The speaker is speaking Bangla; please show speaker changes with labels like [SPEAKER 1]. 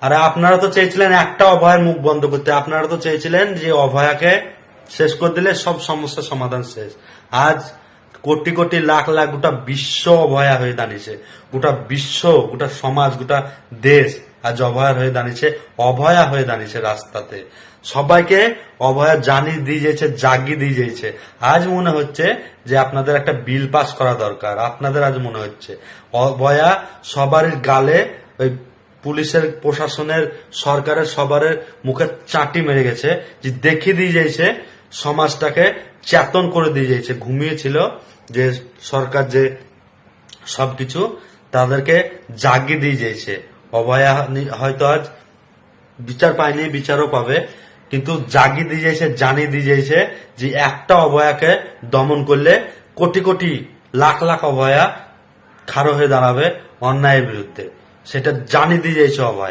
[SPEAKER 1] আরে আপনারা তো চেয়েছিলেন একটা অভয়ের মুখ বন্ধ করতে। আপনারা তো চেয়েছিলেন যে অভয়াকে শেষ করে দিলে সব সমস্যার সমাধান শেষ। আজ কোটি কোটি লাখ লাখ গোটা বিশ্ব অভয়া হয়ে দাঁড়িয়েছে। গোটা বিশ্ব, গোটা সমাজ, গোটা দেশ আজ অভয়ার হয়ে দাঁড়িয়েছে, অভয়া হয়ে দাঁড়িয়েছে রাস্তাতে। সবাইকে অভয়া জানি দিয়ে যেছে জাগি দিয়ে যেছে আজ মনে হচ্ছে যে আপনাদের একটা বিল পাস করা দরকার। আপনাদের আজ মনে হচ্ছে। অভয়া সবার গালে ওই পুলিশের, প্রশাসনের, সরকারের সবার মুখে চাটি মেরে গেছে, যে দেখিয়ে দিয়ে যাইছে, সমাজটাকে চেতন করে দিয়ে যাইছে। ঘুমিয়েছিল যে সরকার যে সবকিছু, তাদেরকে জাগিয়ে দিয়ে যাইছে। অভয়া নি- হয়তো আজ বিচার পায়নি, বিচারও পাবে, কিন্তু জাগিয়ে দিয়ে যাইছে, জানিয়ে দিয়ে যাইছে যে একটা অভয়াকে দমন করলে কোটি কোটি লাখ লাখ অভয়া খাড়ো হয়ে দাঁড়াবে অন্যায়ের বিরুদ্ধে। সেটা জানিয়ে দিয়ে যাইছো অভয়